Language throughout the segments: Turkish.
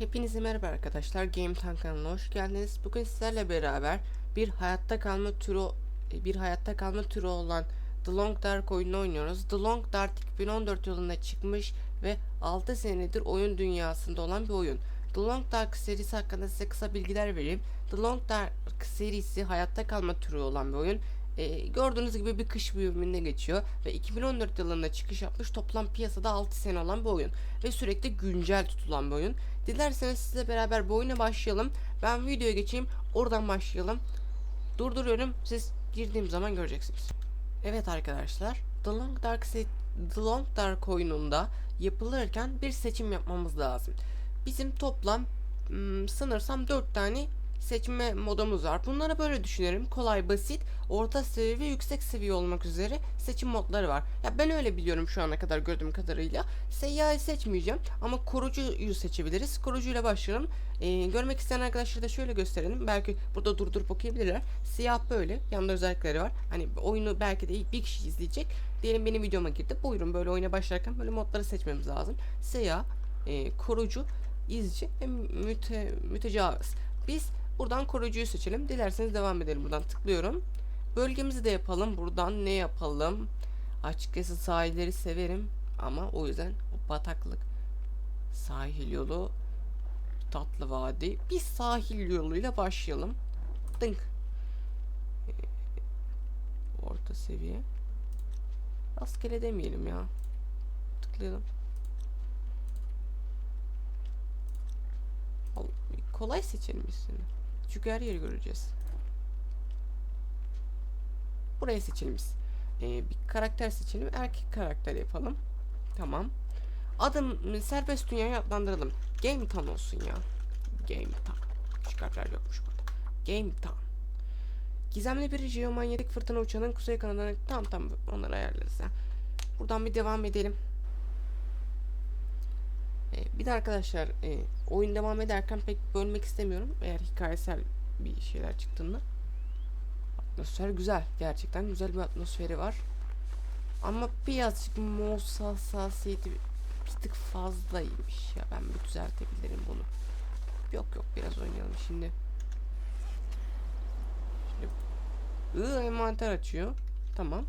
Hepinize merhaba arkadaşlar. Game Tank kanalına hoş geldiniz. Bugün sizlerle beraber bir hayatta kalma türü bir hayatta kalma türü olan The Long Dark oyununu oynuyoruz. The Long Dark 2014 yılında çıkmış ve 6 senedir oyun dünyasında olan bir oyun. The Long Dark serisi hakkında size kısa bilgiler vereyim. The Long Dark serisi hayatta kalma türü olan bir oyun. Ee, gördüğünüz gibi bir kış bölümünde geçiyor ve 2014 yılında çıkış yapmış toplam piyasada 6 sene olan bir oyun ve sürekli güncel tutulan bir oyun. Dilerseniz sizle beraber bu oyuna başlayalım. Ben videoya geçeyim. Oradan başlayalım. Durduruyorum. Siz girdiğim zaman göreceksiniz. Evet arkadaşlar. The Long Dark The Long Dark oyununda yapılırken bir seçim yapmamız lazım. Bizim toplam hmm, sanırsam 4 tane seçme modumuz var. Bunları böyle düşünelim. Kolay, basit, orta seviye ve yüksek seviye olmak üzere seçim modları var. Ya ben öyle biliyorum şu ana kadar gördüğüm kadarıyla. Seyyahı seçmeyeceğim ama korucuyu seçebiliriz. Koruyucuyla başlayalım. Ee, görmek isteyen arkadaşlara da şöyle gösterelim. Belki burada durdurup okuyabilirler. Siyah böyle. Yanında özellikleri var. Hani oyunu belki de bir kişi izleyecek. Diyelim benim videoma girdi. Buyurun böyle oyuna başlarken böyle modları seçmemiz lazım. Siyah, e, korucu, izci ve müte, mütecavız. Biz buradan koruyucuyu seçelim. Dilerseniz devam edelim. Buradan tıklıyorum. Bölgemizi de yapalım. Buradan ne yapalım? Açıkçası sahilleri severim. Ama o yüzden o bataklık sahil yolu tatlı vadi. Bir sahil yoluyla başlayalım. Dınk. Ee, Orta seviye. Rastgele demeyelim ya. Tıklayalım. Al- Kolay seçelim üstünü. Çünkü her yeri göreceğiz. Burayı seçelim biz. Ee, bir karakter seçelim. Erkek karakter yapalım. Tamam. Adım serbest dünyaya adlandıralım. Game Town olsun ya. Game Town. Küçük harfler yokmuş burada. Game Town. Gizemli bir jeomanyetik fırtına uçağının kuzey kanadına tam tam onları ayarlarız ya. Buradan bir devam edelim. Ee, bir de arkadaşlar e, oyun devam ederken pek bölmek istemiyorum. Eğer hikayesel bir şeyler çıktığında. Atmosfer güzel. Gerçekten güzel bir atmosferi var. Ama birazcık Moss hassasiyeti bir tık fazlaymış ya. Ben bir düzeltebilirim bunu. Yok yok biraz oynayalım şimdi. Şimdi I envanter açıyor. Tamam.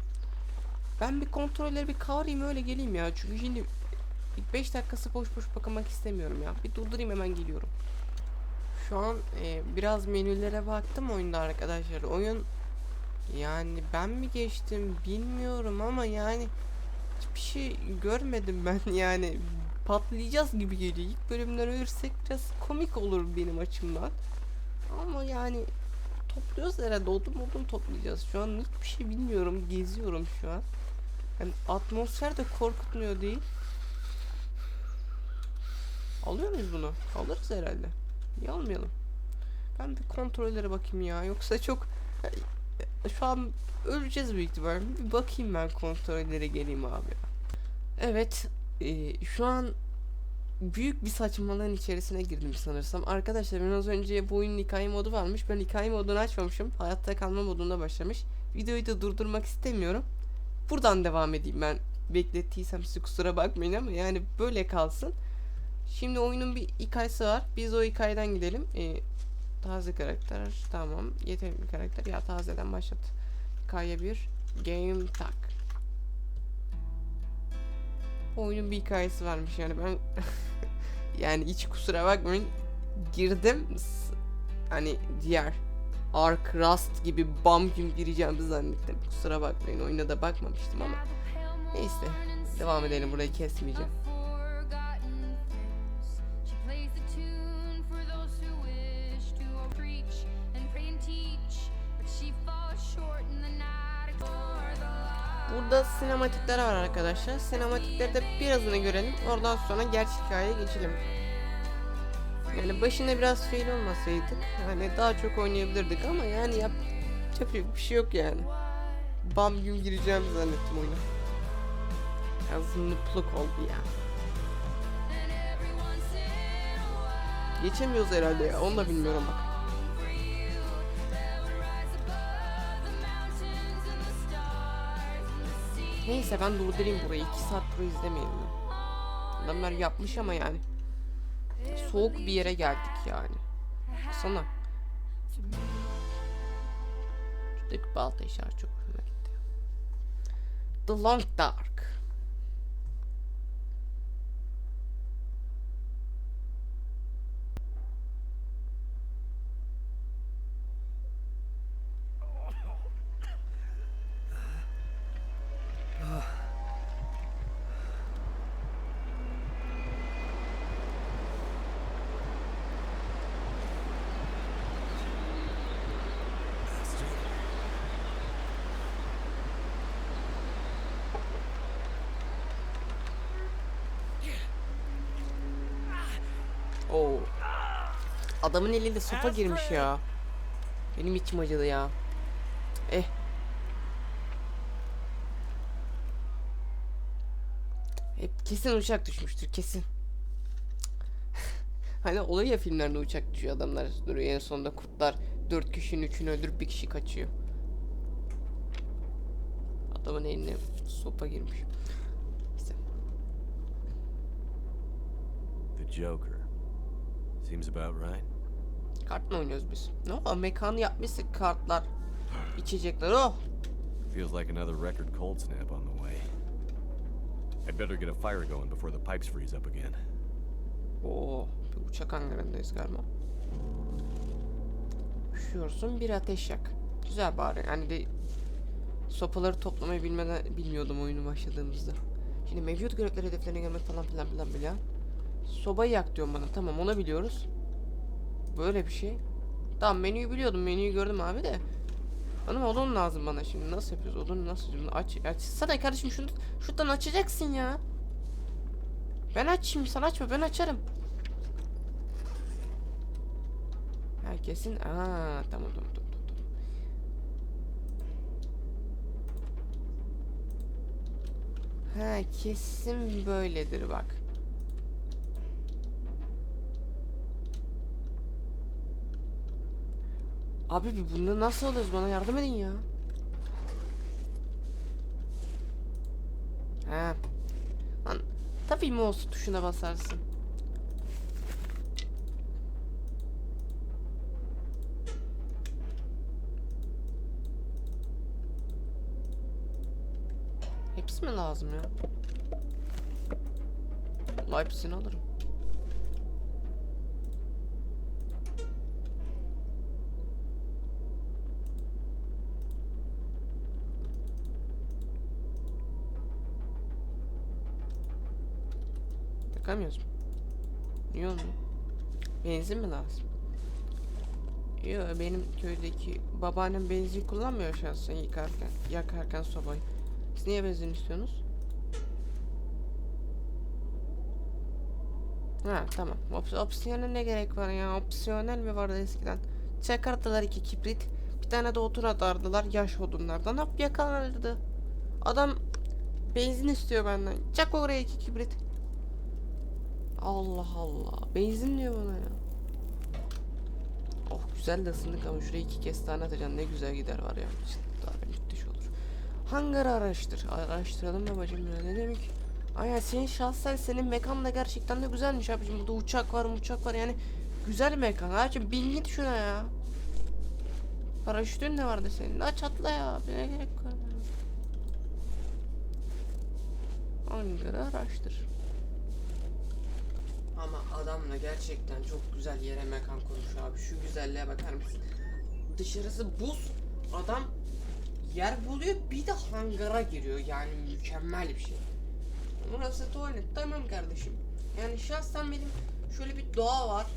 Ben bir kontrolleri bir kavrayayım öyle geleyim ya. Çünkü şimdi 5 dakikası boş boş bakmak istemiyorum ya. Bir durdurayım hemen geliyorum. Şu an e, biraz menülere baktım oyunda arkadaşlar. Oyun yani ben mi geçtim bilmiyorum ama yani hiçbir şey görmedim ben yani patlayacağız gibi geliyor. İlk bölümler ölürsek biraz komik olur benim açımdan. Ama yani topluyoruz herhalde odun odun toplayacağız. Şu an hiçbir şey bilmiyorum. Geziyorum şu an. Yani atmosfer de korkutmuyor değil. Alıyor muyuz bunu? Alırız herhalde. Niye almayalım? Ben bir kontrollere bakayım ya. Yoksa çok şu an öleceğiz büyük ihtimalle. Bir bakayım ben kontrollere geleyim abi. Evet. e, şu an büyük bir saçmalığın içerisine girdim sanırsam. Arkadaşlar ben az önce bu oyunun hikaye modu varmış. Ben hikaye modunu açmamışım. Hayatta kalma modunda başlamış. Videoyu da durdurmak istemiyorum. Buradan devam edeyim ben. Beklettiysem size kusura bakmayın ama yani böyle kalsın. Şimdi oyunun bir hikayesi var. Biz o hikayeden gidelim. Ee, taze karakter. Tamam. Yeterli bir karakter. Ya tazeden başlat. Hikaye 1. Game Tag. Oyunun bir hikayesi varmış yani ben yani hiç kusura bakmayın girdim hani diğer Ark Rust gibi gibi gireceğimi zannettim. Kusura bakmayın oyuna da bakmamıştım ama neyse devam edelim burayı kesmeyeceğim. Burada sinematikler var arkadaşlar. Sinematiklerde birazını görelim. Oradan sonra gerçek hikayeye geçelim. Yani başında biraz fail olmasaydık hani daha çok oynayabilirdik ama yani yapacak bir şey yok yani. Bam gün gireceğim zannettim oyuna. Biraz nupluk oldu ya. Geçemiyoruz herhalde ya. Onu da bilmiyorum bak. Neyse ben durdurayım burayı. 2 saat burayı izlemeyelim. Adamlar yapmış ama yani. soğuk bir yere geldik yani. Sana. Şuradaki balta işareti çok hoşuma gitti. The Long Dark. Oo. Adamın elinde sopa girmiş ya. Benim içim acıdı ya. Eh. Hep kesin uçak düşmüştür kesin. hani oluyor ya filmlerde uçak düşüyor adamlar duruyor en sonunda kurtlar dört kişinin üçünü öldürüp bir kişi kaçıyor. Adamın eline sopa girmiş. The Joker. Seems about right. Kart mı oynuyoruz biz? Ne o mekanı yapmışsın kartlar. içecekler oh. Feels like another record cold snap on the way. I'd better get a fire going before the pipes freeze up again. Oo, bir uçak hangarındayız galiba. Üşüyorsun bir ateş yak. Güzel bari hani de sopaları toplamayı bilmeden bilmiyordum oyunu başladığımızda. Şimdi mevcut görevler hedeflerine gelmek falan filan filan filan. Sobayı yak diyorum bana tamam onu biliyoruz. Böyle bir şey. Tamam menüyü biliyordum menüyü gördüm abi de. Hanım odun lazım bana şimdi nasıl yapıyoruz odunu nasıl bunu aç açsana kardeşim şunu şuradan açacaksın ya. Ben açayım sen açma ben açarım. Herkesin aa tamam tamam tamam. tamam. Ha kesin böyledir bak. Abi bir bunu nasıl alıyoruz bana yardım edin ya. Ha. Lan tabii mouse tuşuna basarsın. Hepsi mi lazım ya? Hepsini alırım. Yakamıyoruz mu? Niye olmuyor? Benzin mi lazım? Yok benim köydeki babaannem benzin kullanmıyor şahsen yıkarken, yakarken sobayı. Siz niye benzin istiyorsunuz? Ha tamam. Ops opsiyona ne gerek var ya? Opsiyonel mi vardı eskiden? Çakardılar iki kibrit. Bir tane de odun atardılar yaş odunlardan. Hop yakalanırdı. Adam benzin istiyor benden. Çak oraya iki kibrit. Allah Allah. Benzin diyor bana ya. Oh güzel de ısındık ama şuraya iki kez tane atacaksın ne güzel gider var ya. Daha müthiş olur. Hangarı araştır. Araştıralım babacım ya ne demek? Ay ya senin şahsen senin mekan da gerçekten de güzelmiş abicim. Burada uçak var uçak var yani. Güzel mekan abicim bin git şuna ya. Paraşütün ne vardı senin? Aç atla ya. Ne gerek var ya. Araştır. Ama adamla gerçekten çok güzel yere mekan kurmuş abi. Şu güzelliğe bakar mısın? Dışarısı buz. Adam yer buluyor bir de hangara giriyor. Yani mükemmel bir şey. Burası tuvalet tamam kardeşim. Yani şahsen benim şöyle bir doğa var.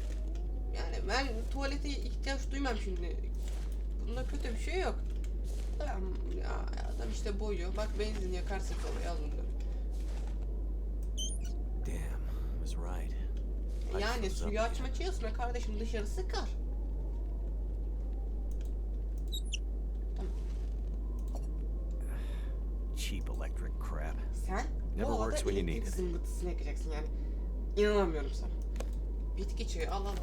Yani ben tuvalete ihtiyaç duymam şimdi. Bunda kötü bir şey yok. Tamam ya adam işte boyuyor. Bak benzin yakarsın oraya al bunları. Damn, I was right. Pipes Yani suyu açma çığısma kardeşim dışarı sıkar. Cheap electric crap. Sen Never bu works when you need it. zımbırtısını yakacaksın yani. İnanamıyorum sana. Bitki çayı al al al.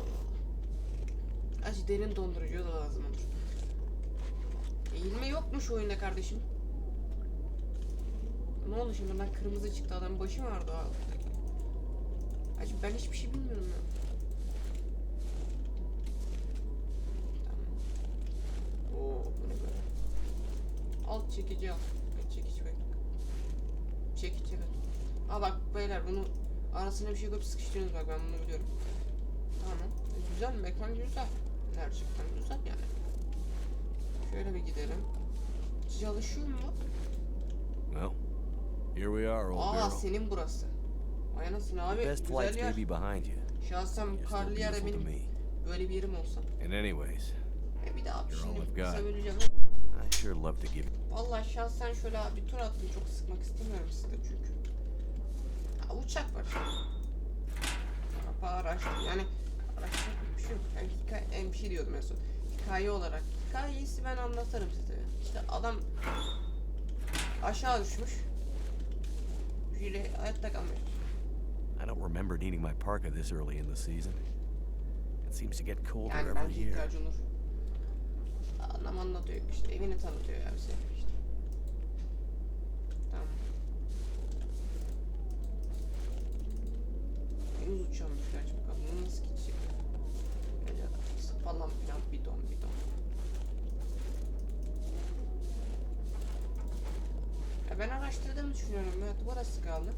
Acı derin dondurucu da lazım olur. Eğilme yokmuş oyunda kardeşim. Ne oldu şimdi ben kırmızı çıktı adamın başı mı ağrıdı Kardeşim ben hiçbir şey bilmiyorum ya. Oo, bu ne böyle? Alt çekici al. Çekici bak. Çekici evet. Aa bak beyler bunu arasına bir şey koyup sıkıştırıyoruz bak ben bunu biliyorum. Tamam. E, güzel mi? Ekran güzel. Gerçekten güzel yani. Şöyle bir gidelim. Çalışıyor mu? Well, here we are, old Aa, girl. senin burası. Anasını abi. Best Güzel flights yer. may be behind you. Şahsen You're still karlı beautiful to benim me. böyle bir yerim olsa. And anyways, E bir daha abi You're all şimdi I've got. söyleyeceğim. I sure love to give Vallahi şahsen şöyle bir tur attım çok sıkmak istemiyorum sizi de çünkü. Ya, uçak var. Araba araç yani araçlar bir şey yok. Yani hikaye, en bir şey diyordum en son. Hikaye olarak. Hikayesi ben anlatırım size. İşte adam aşağı düşmüş. Şöyle hayatta kalmış. I don't remember needing my parka this early in the season. It seems to get colder Yani every year. ihtiyacı olur. Anlatıyor işte evini tanıtıyor ya bize işte. Tamam. Henüz uçuyormuş gerçi bakalım bunu nasıl gidecek? Böyle falan filan bidon bidon. Ya ben araştırdığımı düşünüyorum. Evet burası kaldı.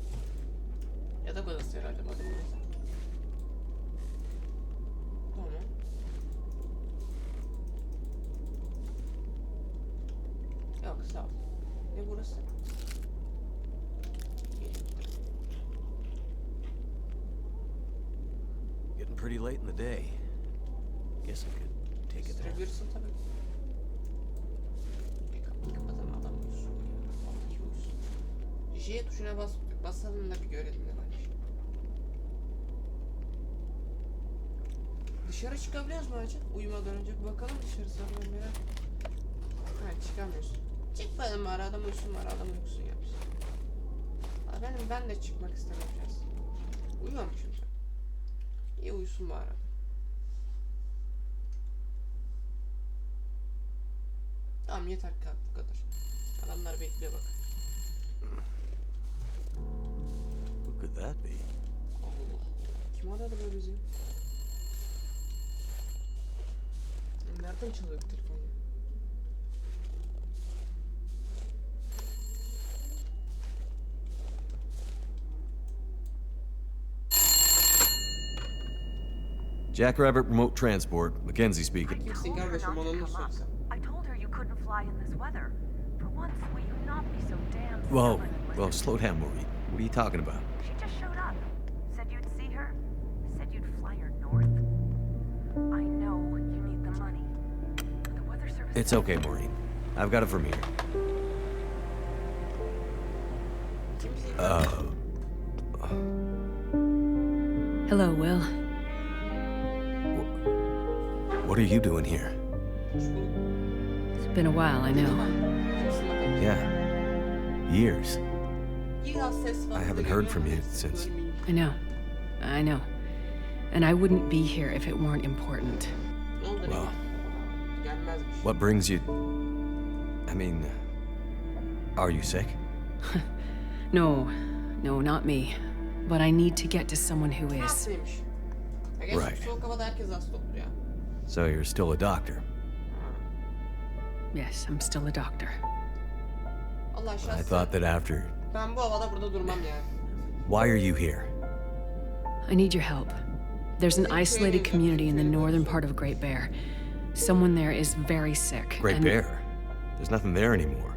Ya da burası herhalde bakın. Tamam. Yok sağ ol. Ne burası? Getting pretty late in the day. Guess I could take it there. Uyusun. J tuşuna bas, basalım da bir görelim ne varmış. Dışarı çıkabiliyoruz mu acaba? Uyumadan önce bir bakalım dışarı sabah merak. Ha çıkamıyoruz. Çıkmadım bari adam uyusun bari adam uykusun yapmış. Ha, benim ben de çıkmak istemem biraz. Uyumamışım sen. İyi uyusun bari. Tamam yeter kalk bu kadar. Adamlar bekliyor bak. Who could that be? Allah. Kim aradı be bizi? Nereden çalıyor bu telefon ya? Jackrabbit Remote Transport, Mackenzie speaking. Kimsin told her not to come up. I told her you couldn't fly in this weather. For once, will you not be so damn Whoa, stubborn and whoa, slow down, Maureen. What are you talking about? She just showed It's okay, Maureen. I've got it from here. Kimsin? Uh, Hello, Will. what are you doing here? It's been a while, I know. Yeah. Years. Biraz ses var. I haven't heard from you since- I know. I know. And I wouldn't be here if it weren't important. Well. Ne? Gelmezmiş. What brings you. I mean, are you sick? No, no, not me. But I need to get to someone who is. Hastaymış. Ya gerçi Right. soğuk havada herkes hasta olur ya. So you're still a doctor. Yes, I'm still a doctor. I thought that after. Ben bu havada burada durmam yani. Why are you here? I need your help. There's an isolated community in the northern part of Great Bear. Someone there is very sick. Great and Bear. There's nothing there anymore.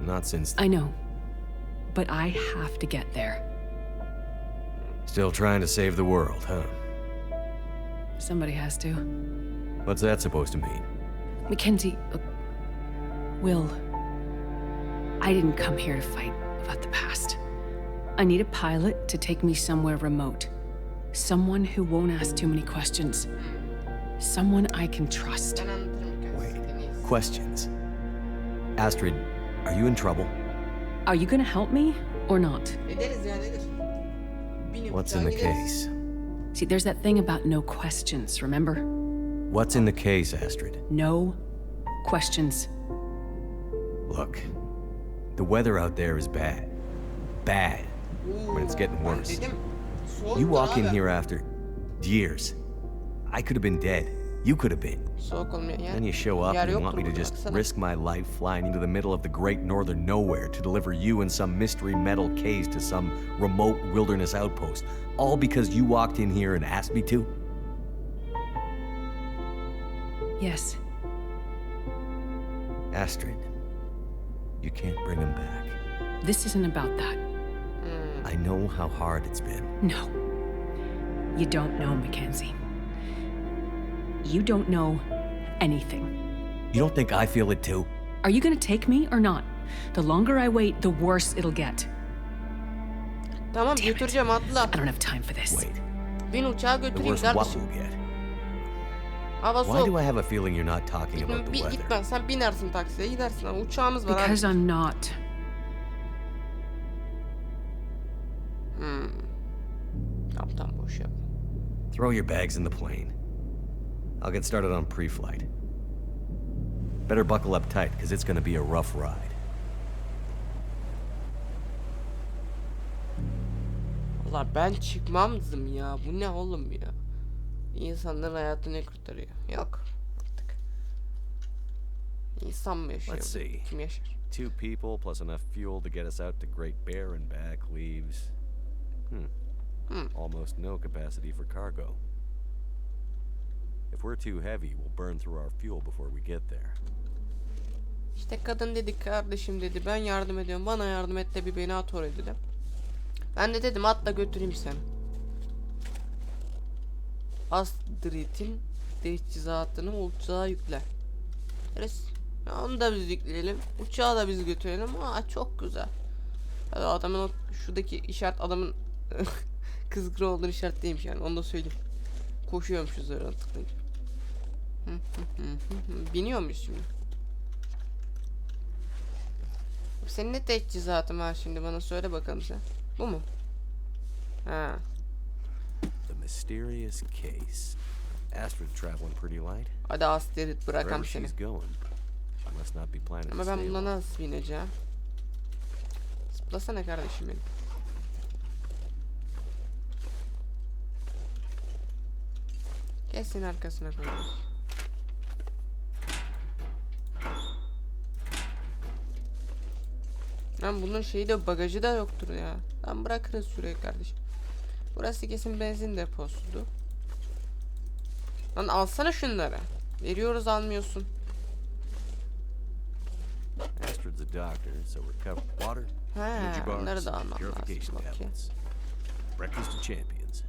Not since. I know. But I have to get there. Still trying to save the world, huh? Somebody has to. What's that supposed to mean? Mackenzie, look, Will, I didn't come here to fight about the past. I need a pilot to take me somewhere remote. Someone who won't ask too many questions. Someone I can trust. Ben anlatırım hikayesini. en iyisi. Questions. Astrid, are you in trouble? Are you gonna help me or not? Ederiz ya nedir? Binin What's in the case? See, there's that thing about no questions, remember? What's in the case, Astrid? No questions. Look, the weather out there is bad. Bad. Oo, When it's getting worse. You walk in here after years. I could have been dead. You could have been. Soğuk olmayan yer. Then you show up and you want me to just risk my life flying into the middle of the great northern nowhere to deliver you and some mystery metal case to some remote wilderness outpost, all because you walked in here and asked me to? Yes. Astrid, you can't bring him back. This isn't about that. I know how hard it's been. No. You don't know, Mackenzie. You don't know anything. You don't think I feel it too? Are you gonna take me or not? The longer I wait, the worse it'll get. Tamam Damn it. götüreceğim atla. I don't have time for this. Wait, Bin uçağa the götüreyim worst what kardeşim. we'll get. Hava Why do soğuk. I have a feeling you're not talking about the Bir weather? gitmem sen binersin taksiye gidersin ama uçağımız var abi. Because I'm not. Tamam tamam boş yap. Throw your bags in the plane. I'll get started on pre-flight. Better buckle up tight, because it's gonna be a rough ride. Valla ben çıkmamdım ya. Bu ne oğlum ya? İnsanların hayatını kurtarıyor. Yok artık. İnsan mı yaşıyor? Let's see. Kim yaşar? Two people plus enough fuel to get us out to Great Bear and back leaves. Hmm. Hmm. Almost no capacity for cargo. If we're too heavy, we'll burn through our fuel before we get there. İşte kadın dedi kardeşim dedi ben yardım ediyorum bana yardım et de bir beni at oraya dedi. Ben de dedim atla götüreyim seni. Astrid'in teçhizatını uçağa yükle. Ya onu da biz yükleyelim. Uçağı da biz götürelim. Aa çok güzel. Ya adamın o şuradaki işaret adamın kızgın olduğunu işaretleymiş yani onu da söyleyeyim. Koşuyormuş üzerine tıklayınca. Biniyor muyuz şimdi? Senin ne teçhizatın var şimdi bana söyle bakalım sen. Bu mu? Ha. The mysterious case. Astrid traveling pretty light. Hadi Astrid bırakam seni. she's going, she must not be planning Ama ben long. nasıl bineceğim? Zıplasana kardeşim benim. Kesin arkasına koyuyoruz. Lan bunun şeyi de bagajı da yoktur ya. Lan bırakırız şuraya kardeşim. Burası kesin benzin deposudu. Lan alsana şunları. Veriyoruz almıyorsun. Astrid's a doctor, so we're covered. Water, energy bars, purification tablets. Breakfast of champions.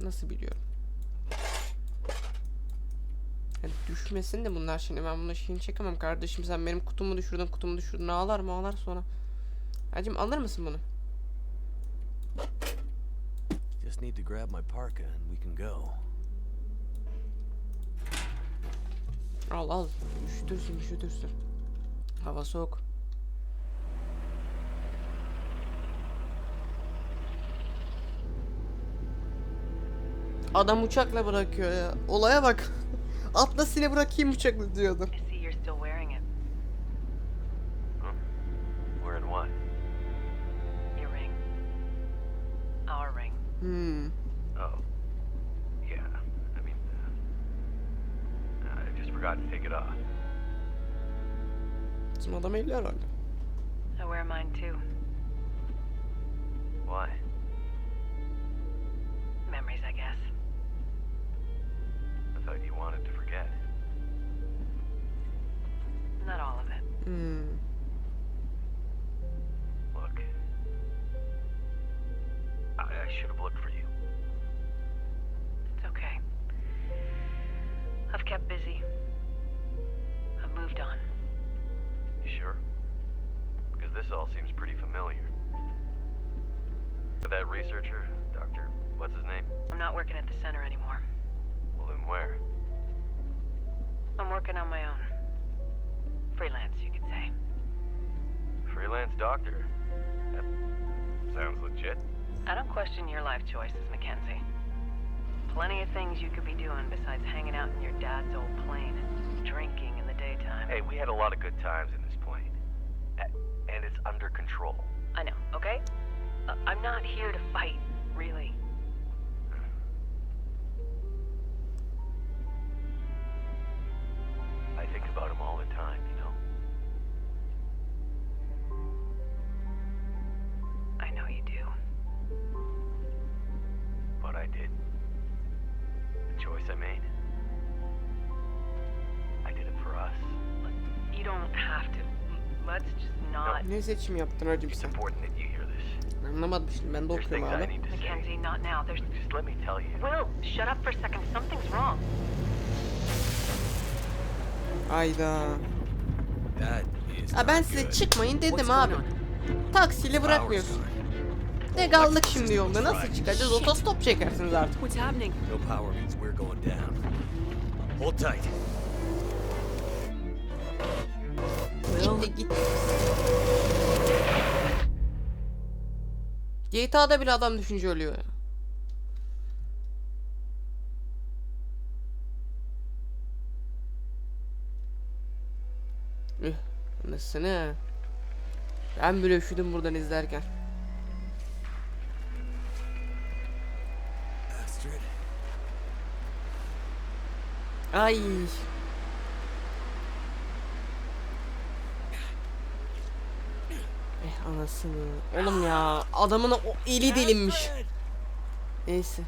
Nasıl biliyorum? Yani düşmesin de bunlar şimdi ben bunun şeyini çekemem kardeşim sen benim kutumu düşürdün kutumu düşürdün ağlar mı ağlar sonra. Hacım alır mısın bunu? Just need to grab my parka and we can go. Al al üşütürsün üşütürsün. Hava soğuk. Adam uçakla bırakıyor ya. Olaya bak. Atla seni bırakayım uçakla diyordum. I see you're still wearing it. We're in what? Your ring. Our ring. Hmm. Oh. Yeah. I mean, uh, I just forgot to take it off. Bizim adam evli herhalde. I wear mine too. Why? Memories, I guess. I thought you wanted to forget. Not all of it. Hmm. Look. I, I should have looked for you. It's okay. I've kept busy. I've moved on. You sure? Because this all seems pretty familiar. That researcher, Dr. What's his name? I'm not working at the center anymore. Well, then where? Working on my own. Freelance, you could say. Freelance doctor. That sounds legit. I don't question your life choices, Mackenzie. Plenty of things you could be doing besides hanging out in your dad's old plane and drinking in the daytime. Hey, we had a lot of good times in this plane. And it's under control. I know, okay? Uh, I'm not here to fight, really. Ne seçim yaptın hacım It's sen? important that you hear this. Anlamadım şimdi ben de okuyorum abi. need to say. Mackenzie, not now. There's. Just let me tell you. Will, shut up for a second. Something's wrong. Ayda. Ha ben size çıkmayın dedim What's abi. Taksiyle bırakmıyorsun. Ne kaldık şimdi yolda nasıl çıkacağız? Otostop çekersiniz artık. What's happening? gone. No power means we're going down. Hold tight. Gitti gitti. GTA'da bile adam düşünce ölüyor. Üh, anasını. Ben bile üşüdüm buradan izlerken. Ay. Anasını. Oğlum ya adamın o eli delinmiş. Neyse.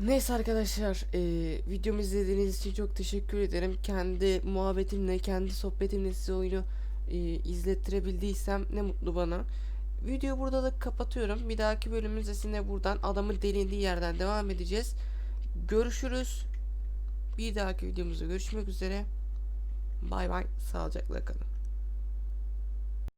Neyse arkadaşlar eee videomu izlediğiniz için çok teşekkür ederim. Kendi muhabbetimle, kendi sohbetimle size oyunu eee, izlettirebildiysem ne mutlu bana. Videoyu burada da kapatıyorum. Bir dahaki bölümümüzde sizinle buradan adamın delindiği yerden devam edeceğiz. Görüşürüz. Bir dahaki videomuzda görüşmek üzere. Bay bay. Sağlıcakla kalın.